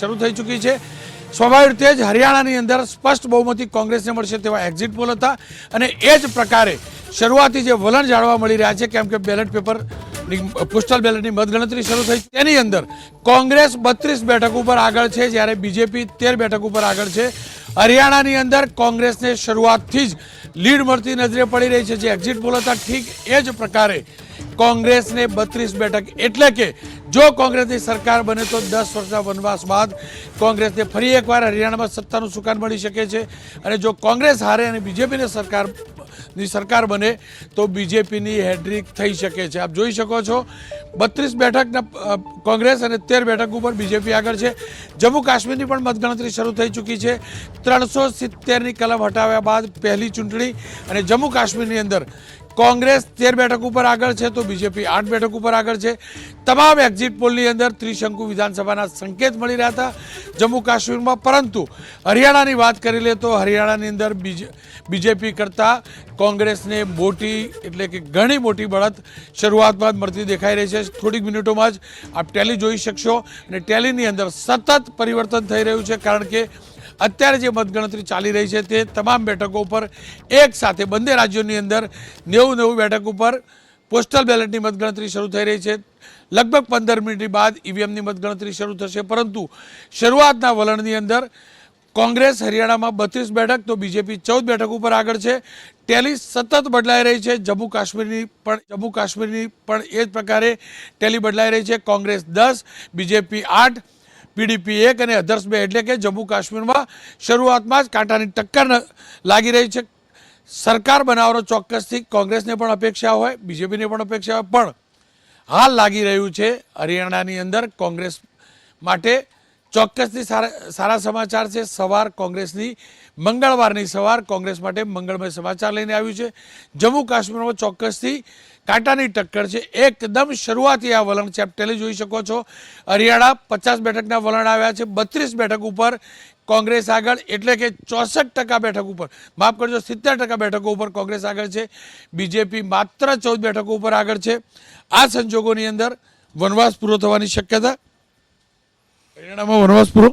શરૂ થઈ ચૂકી છે. સ્વાભાવિક રીતે જ હરિયાણાની અંદર સ્પષ્ટ બહુમતી કોંગ્રેસને મળશે તેવા એક્ઝિટ પોલ હતા. અને એ જ પ્રકારે શરૂઆતી જે વલણ જાણવા મળી રહ્યા છે, કેમ કે બેલેટ પેપર પોસ્ટલ બેલેટની મતગણતરી શરૂ થઈ. તેની અંદર કોંગ્રેસ બત્રીસ બેઠક ઉપર આગળ છે, જ્યારે બીજેપી તેર બેઠક ઉપર આગળ છે. હરિયાણાની અંદર કોંગ્રેસને શરૂઆતથી જ લીડ મળતી નજરે પડી રહી છે જે એક્ઝિટ પોલ હતા. ઠીક એ જ પ્રકારે કોંગ્રેસને બત્રીસ બેઠક. એટલે કે જો કોંગ્રેસની સરકાર બને તો દસ વર્ષના વનવાસ બાદ કોંગ્રેસને ફરી એકવાર હરિયાણામાં સત્તાનું સુકાન મળી શકે છે. અને જો કોંગ્રેસ હારે અને બીજેપીને સરકારની સરકાર બને તો બીજેપીની હેડ્રિક થઈ શકે છે. આપ જોઈ શકો છો, બત્રીસ બેઠકના કોંગ્રેસ અને તેર બેઠક ઉપર બીજેપી આગળ છે. જમ્મુ કાશ્મીરની પણ મતગણતરી શરૂ થઈ ચૂકી છે. ત્રણસો સિત્તેરની કલમ હટાવ્યા બાદ પહેલી ચૂંટણી અને જમ્મુ કાશ્મીરની અંદર કોંગ્રેસ તેર બેઠક ઉપર આગળ છે તો બીજેપી આઠ બેઠક ઉપર આગળ છે. તમામ એક્ઝિટ પોલની અંદર ત્રિશંકુ વિધાનસભાના સંકેત મળી રહ્યા હતા જમ્મુ કાશ્મીરમાં. પરંતુ હરિયાણાની વાત કરી લે તો હરિયાણાની અંદર બીજે, બીજેપી કરતાં કોંગ્રેસને મોટી એટલે કે ઘણી મોટી બળત શરૂઆતમાં જ મળતી દેખાઈ રહી છે. થોડીક મિનિટોમાં જ આપ ટેલી જોઈ શકશો. અને ટેલીની અંદર સતત પરિવર્તન થઈ રહ્યું છે કારણ કે અત્યારે જે મતગણતરી ચાલી રહી છે તે તમામ બેઠકો ઉપર એક સાથે બંને રાજ્યોની અંદર નેવું નેવું બેઠક ઉપર પોસ્ટલ બેલેટની મતગણતરી શરૂ થઈ રહી છે. લગભગ પંદર મિનિટ બાદ ઈવીએમની મતગણતરી શરૂ થશે. પરંતુ શરૂઆતના વલણની અંદર કોંગ્રેસ હરિયાણામાં બત્રીસ બેઠક, તો બીજેપી ચૌદ બેઠક ઉપર આગળ છે. ટેલી સતત બદલાઈ રહી છે. જમ્મુ કાશ્મીરની પણ, જમ્મુ કાશ્મીરની પણ એ જ પ્રકારે ટેલી બદલાઈ રહી છે. કોંગ્રેસ દસ, બીજેપી આઠ પીડીપી એક અને અધર્સ બે એટલે કે જમ્મુ કાશ્મીરમાં શરૂઆતમાં જ કાંટાની ટક્કર લાગી રહી છે. સરકાર બનાવવાનો ચોક્કસથી કોંગ્રેસને પણ અપેક્ષા હોય, બીજેપીને પણ અપેક્ષા હોય, પણ હાલ લાગી રહ્યું છે હરિયાણાની અંદર કોંગ્રેસ માટે ચોક્કસથી સારા સારા સમાચાર છે. સવાર કોંગ્રેસની મંગળવારની સવાર કોંગ્રેસ માટે મંગળમય સમાચાર લઈને આવ્યું છે. જમ્મુ કાશ્મીરમાં ચોક્કસથી કાંટાની ટક્કર છે. એકદમ શરૂઆતી આ વલણ છે. આપ ટેલી જોઈ શકો છો. હરિયાણા પચાસ બેઠકના વલણ આવ્યા છે. બત્રીસ બેઠક ઉપર કોંગ્રેસ આગળ, એટલે કે ચોસઠ ટકા બેઠક ઉપર. માફ કરજો, સિત્તેર ટકા બેઠકો ઉપર કોંગ્રેસ આગળ છે. બીજેપી માત્ર ચૌદ બેઠકો ઉપર આગળ છે. આ સંજોગોની અંદર વનવાસ પૂરો થવાની શક્યતા. હરિયાણામાં વનવાસ પૂરો.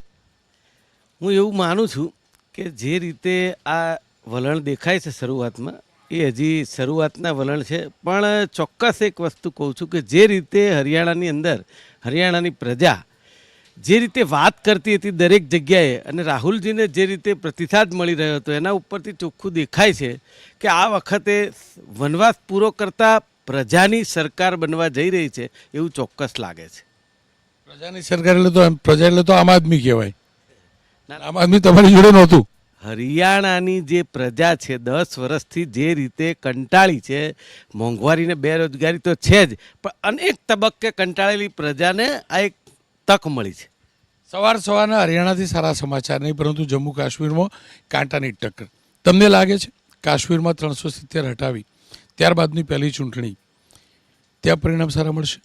હું એવું માનું છું કે જે રીતે આ વલણ દેખાય છે શરૂઆતમાં એ હજી શરૂઆતના વલણ છે. પણ ચોક્કસ એક વસ્તુ કહું છું કે જે રીતે હરિયાણાની અંદર હરિયાણાની પ્રજા જે રીતે વાત કરતી હતી દરેક જગ્યાએ અને રાહુલજીને જે રીતે પ્રતિસાદ મળી રહ્યો હતો એના ઉપરથી ચોખ્ખું દેખાય છે કે આ વખતે વનવાસ પૂરો કરતાં પ્રજાની સરકાર બનવા જઈ રહી છે એવું ચોક્કસ લાગે છે. પ્રજાની સરકાર એટલે તો પ્રજા એટલે તો આમ આદમી કહેવાય. આમ આદમી તમારી જોડે નહોતું. હરિયાણાની જે પ્રજા છે દસ વર્ષથી જે રીતે કંટાળી છે મોંઘવારીને બેરોજગારી તો છે જ પણ અનેક તબક્કે કંટાળેલી પ્રજાને આ એક તક મળી છે. સવાર સવારના હરિયાણાથી સારા સમાચાર નહીં પરંતુ જમ્મુ કાશ્મીરમાં કાંટાની ટક્કર. તમને લાગે છે કાશ્મીરમાં ત્રણસો સિત્તેર હટાવી ત્યારબાદની પહેલી ચૂંટણી ત્યાં પરિણામ સારા મળશે?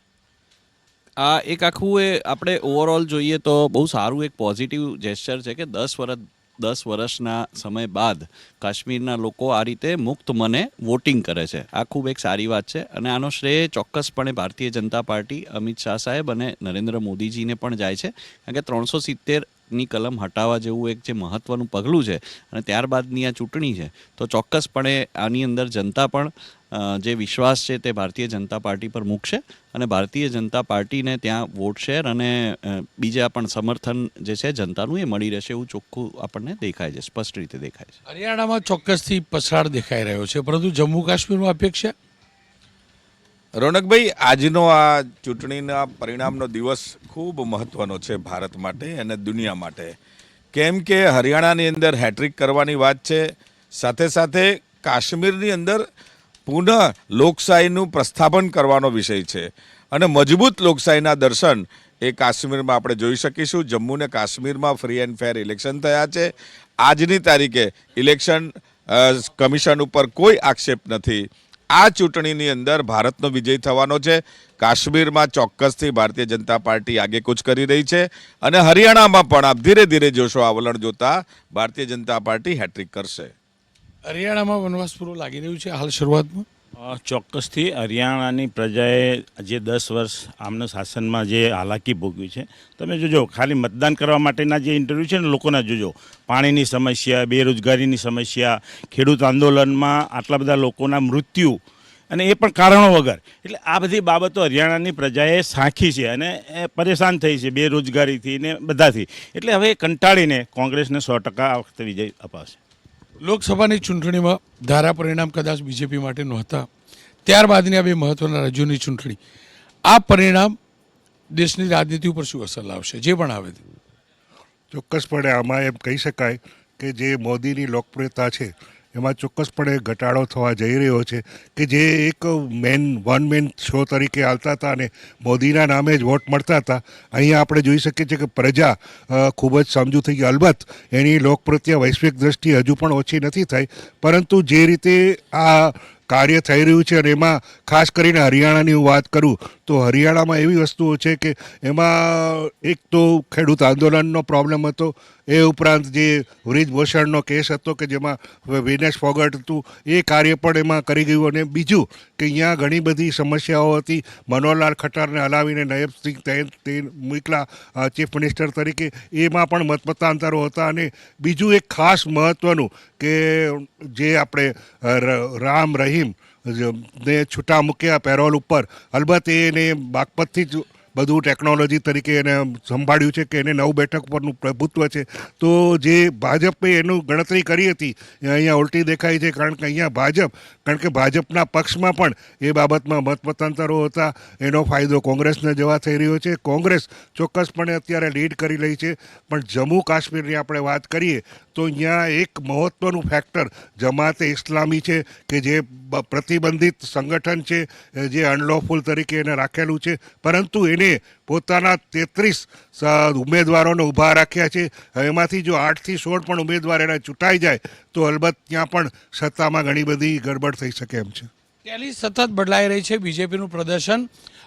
આ એક આખું એ આપણે ઓવરઓલ જોઈએ તો બહુ સારું એક પોઝિટિવ જેસ્ચર છે કે દસ વર્ષ દસ વર્ષના સમય બાદ કાશ્મીરના લોકો આ રીતે મુક્ત મને વોટિંગ કરે છે. આ ખૂબ એક સારી વાત છે અને આનો શ્રેય ચોક્કસપણે ભારતીય જનતા પાર્ટી અમિત શાહ સાહેબ અને નરેન્દ્ર મોદીજીને પણ જાય છે. કારણ કે ત્રણસો સિત્તેરની કલમ હટાવવા જેવું એક જે મહત્ત્વનું પગલું છે અને ત્યારબાદની આ ચૂંટણી છે, તો ચોક્કસપણે આની અંદર જનતા પણ જે વિશ્વાસ છે તે ભારતીય જનતા પાર્ટી પર મૂકશે અને ભારતીય જનતા પાર્ટીને ત્યાં વોટ શેર અને બીજા પણ સમર્થન જે છે જનતાનું એ મળી રહેશે એવું ચોખ્ખું આપણને દેખાય છે, સ્પષ્ટ રીતે દેખાય છે. હરિયાણામાં ચોક્કસથી પછાડ દેખાઈ રહ્યો છે, પરંતુ જમ્મુ કાશ્મીરમાં અપેક્ષા? રોનકભાઈ, આજનો આ ચૂંટણીના પરિણામનો દિવસ ખૂબ મહત્વનો છે ભારત માટે અને દુનિયા માટે. કેમ કે હરિયાણાની અંદર હેટ્રિક કરવાની વાત છે, સાથે સાથે કાશ્મીરની અંદર પુનઃ લોકશાહીનું પ્રસ્થાપન કરવાનો વિષય છે. અને મજબૂત લોકશાહીના દર્શન એ કાશ્મીરમાં આપણે જોઈ શકીશું. જમ્મુ ને કાશ્મીરમાં ફ્રી એન્ડ ફેર ઇલેક્શન થયા છે. આજની તારીખે ઇલેક્શન કમિશન ઉપર કોઈ આક્ષેપ નથી. આ ચૂંટણીની અંદર ભારતનો વિજય થવાનો છે. કાશ્મીરમાં ચોક્કસથી ભારતીય જનતા પાર્ટી આગેકૂચ કરી રહી છે અને હરિયાણામાં પણ આપ ધીરે ધીરે જોશો આ વલણ જોતા ભારતીય જનતા પાર્ટી હેટ્રિક કરશે. હરિયાણામાં વનવાસ પૂરો લાગી રહ્યું છે હાલ શરૂઆતમાં. ચોક્કસથી હરિયાણાની પ્રજાએ જે દસ વર્ષ આમના શાસનમાં જે હાલાકી ભોગવી છે, તમે જોજો, ખાલી મતદાન કરવા માટેના જે ઇન્ટરવ્યૂ છે ને લોકોના જોજો, પાણીની સમસ્યા, બેરોજગારીની સમસ્યા, ખેડૂત આંદોલનમાં આટલા બધા લોકોના મૃત્યુ અને એ પણ કારણો વગર. એટલે આ બધી બાબતો હરિયાણાની પ્રજાએ સાંખી છે અને પરેશાન થઈ છે બેરોજગારીથી ને બધાથી. એટલે હવે કંટાળીને કોંગ્રેસને સો ટકા આ વખતે વિજય અપાવશે લોકસભાની ચૂંટણીમાં ધારા પરિણામ કદાચ બીજેપી માટે નહોતા. ત્યારબાદની આ બે મહત્વના રાજ્યોની ચૂંટણી. આ પરિણામ દેશની રાજનીતિ ઉપર શું અસર લાવશે? જે પણ આવે ચોક્કસપણે આમાં એમ કહી શકાય કે જે મોદીની લોકપ્રિયતા છે એમાં ચોક્કસપણે ઘટાડો થવા જઈ રહ્યો છે કે જે એક મેન, વન મેન શો તરીકે હાલતા હતા અને મોદીના નામે જ વોટ મળતા હતા. અહીંયા આપણે જોઈ શકીએ છીએ કે પ્રજા ખૂબ જ સમજુ થઈ ગઈ. અલબત્ત, એની લોકપ્રિયતા વૈશ્વિક દ્રષ્ટિ હજુ પણ ઓછી નથી થઈ, પરંતુ જે રીતે આ કાર્ય થઈ રહ્યું છે અને એમાં ખાસ કરીને હરિયાણાની હું વાત કરું, તો હરિયાણામાં એવી વસ્તુઓ છે કે એમાં એક તો ખેડૂત આંદોલનનો પ્રોબ્લેમ હતો એ ઉપરાંત જે વૃદ્ધભૂષણનો કેસ હતો કે જેમાં વિનેશ ફોગટ હતું, એ કાર્ય પણ એમાં કરી ગયું અને બીજું કે અહીંયા ઘણી બધી સમસ્યાઓ હતી. મનોહરલાલ ખટ્ટરને હલાવીને નયબસિંહ તેન મોકલા ચીફ મિનિસ્ટર તરીકે એમાં પણ મતમતાંતરો હતા અને બીજું એક ખાસ મહત્ત્વનું કે જે આપણે રામ રહીમ ને છૂટા મૂક્યા પેરોલ ઉપર. અલબત્ત એને બાગપતથી જ બધું ટેકનોલોજી તરીકે એને સંભાળ્યું છે કે એને નવ બેઠક પરનું પ્રભુત્વ છે. તો જે ભાજપે એનું ગણતરી કરી હતી અહીંયા ઉલટી દેખાય છે કારણ કે અહીંયા ભાજપ, કારણ કે ભાજપના પક્ષમાં પણ એ બાબતમાં મતમતાંતરો હતા. એનો ફાયદો કોંગ્રેસને જવા થઈ રહ્યો છે. કોંગ્રેસ ચોક્કસપણે અત્યારે લીડ કરી રહી છે. પણ જમ્મુ કાશ્મીરની આપણે વાત કરીએ, તો અહીંયા એક મહત્ત્વનું ફેક્ટર જમાતે ઇસ્લામી છે કે જે પ્રતિબંધિત સંગઠન છે જે અનલોફુલ તરીકે એને રાખેલું છે. પરંતુ એને પોતાના તેત્રીસ ઉમેદવારોને ઊભા રાખ્યા છે. એમાંથી જો આઠથી સોળ પણ ઉમેદવાર એના ચૂંટાઈ જાય, તો અલબત્ત ત્યાં પણ સત્તામાં ઘણી બધી ગડબડ થઈ શકે એમ છે. ટેલી સતત બદલાઈ રહી છે. બીજેપીનું પ્રદર્શન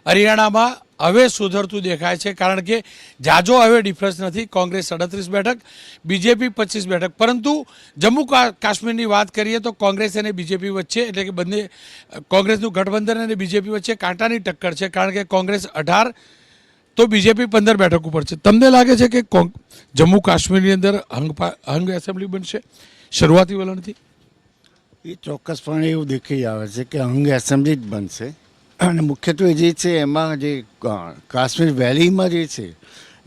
હરિયાણામાં હવે સુધરતું દેખાય છે, કારણ કે જાજો હવે ડિફરન્સ નથી. કોંગ્રેસ અડત્રીસ બેઠક, બીજેપી પચીસ બેઠક. પરંતુ જમ્મુ કાશ્મીરની વાત કરીએ તો કોંગ્રેસ અને બીજેપી વચ્ચે, એટલે કે બંને, કોંગ્રેસનું ગઠબંધન અને બીજેપી વચ્ચે કાંટાની ટક્કર છે, કારણ કે કોંગ્રેસ અઢાર, તો બીજેપી પંદર બેઠક ઉપર છે. તમને લાગે છે કે જમ્મુ કાશ્મીરની અંદર હંગ હંગ એસેમ્બલી બનશે? શરૂઆતી વલણથી. એ ચોક્કસપણે એવું દેખાઈ આવે છે કે અંગ એસેમ્બલી જ બનશે. અને મુખ્યત્વે જે છે એમાં જે કાશ્મીર વેલીમાં જે છે,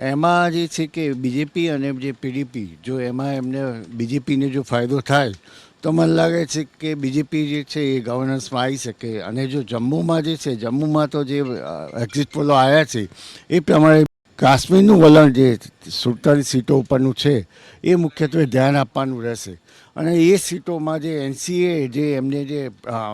એમાં જે છે કે બીજેપી અને જે પીડીપી, જો એમાં એમને બીજેપીને જો ફાયદો થાય, તો મને લાગે છે કે બીજેપી જે છે એ ગવર્નન્સમાં આવી શકે. અને જો જમ્મુમાં જે છે, જમ્મુમાં તો જે એક્ઝિટ પોલો આવ્યા છે, એ પ્રમાણે કાશ્મીરનું વલણ જે સુડતાલીસ સીટો ઉપરનું છે, એ મુખ્યત્વે ધ્યાન આપવાનું રહેશે. અને એ સીટોમાં જે એનસીએ જે એમને જે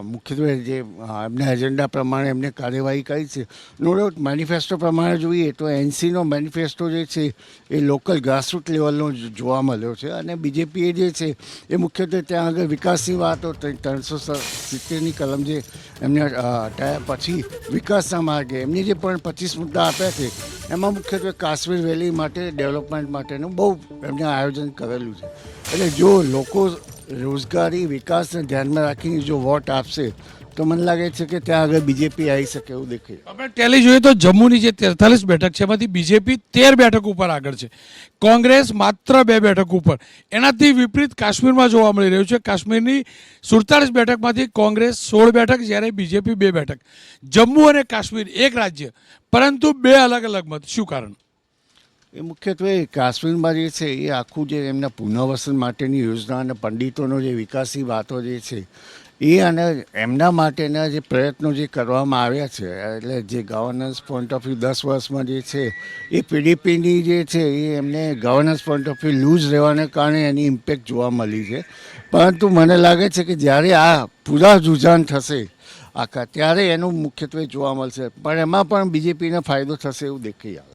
મુખ્યત્વે જે એમના એજન્ડા પ્રમાણે એમને કાર્યવાહી કરી છે. નો મેનિફેસ્ટો પ્રમાણે જોઈએ તો એનસીનો મેનિફેસ્ટો જે છે એ લોકલ ગ્રાસરૂટ લેવલનો જોવા મળ્યો છે. અને બીજેપીએ જે છે એ મુખ્યત્વે ત્યાં આગળ વિકાસની વાતો ત્રણસો સિત્તેરની કલમ જે એમને પછી વિકાસના માર્ગે એમને જે પણ પચીસ મુદ્દા આપ્યા છે, એમાં મુખ્યત્વે કાશ્મીર વેલી માટે, ડેવલપમેન્ટ માટેનું બહુ એમને આયોજન કરેલું છે. એટલે જો લોકો રોજગારી, વિકાસને ધ્યાનમાં રાખીને જો વોટ આપશે, તો મને લાગે છે કે ત્યાં આગળ બીજેપી આવી શકે એવું દેખાય. આપણે ટેલી જોઈએ તો જમ્મુની જે તેતાલીસ બેઠક છે, એમાંથી બીજેપી તેર બેઠક ઉપર આગળ છે. કોંગ્રેસ માત્ર બે બેઠક ઉપર. એનાથી વિપરીત કાશ્મીરમાં જોવા મળી રહ્યું છે. કાશ્મીરની સુડતાલીસ બેઠકમાંથી કોંગ્રેસ સોળ બેઠક, જ્યારે બીજેપી બે બેઠક. જમ્મુ અને કાશ્મીર એક રાજ્ય, પરંતુ બે અલગ અલગ મત. શું કારણ? એ મુખ્યત્વે કાશ્મીરમાં જે છે, એ આખું જે એમના પુનઃવસન માટેની યોજના અને પંડિતોનો જે વિકાસની વાતો જે છે, એ અને એમના માટેના જે પ્રયત્નો જે કરવામાં આવ્યા છે, એટલે જે ગવર્નન્સ પોઈન્ટ ઓફ વ્યૂ દસ વર્ષમાં જે છે, એ પીડીપીની જે છે, એ એમને governance point of view loose રહેવાને કારણે એની ઇમ્પેક્ટ જોવા મળી છે. પરંતુ મને લાગે છે કે જ્યારે આ પૂરા રુઝાન થશે, આખા ત્યારે એનું મુખ્યત્વે જોવા મળશે. પણ એમાં પણ બીજેપીને ફાયદો થશે એવું દેખાઈ આવે.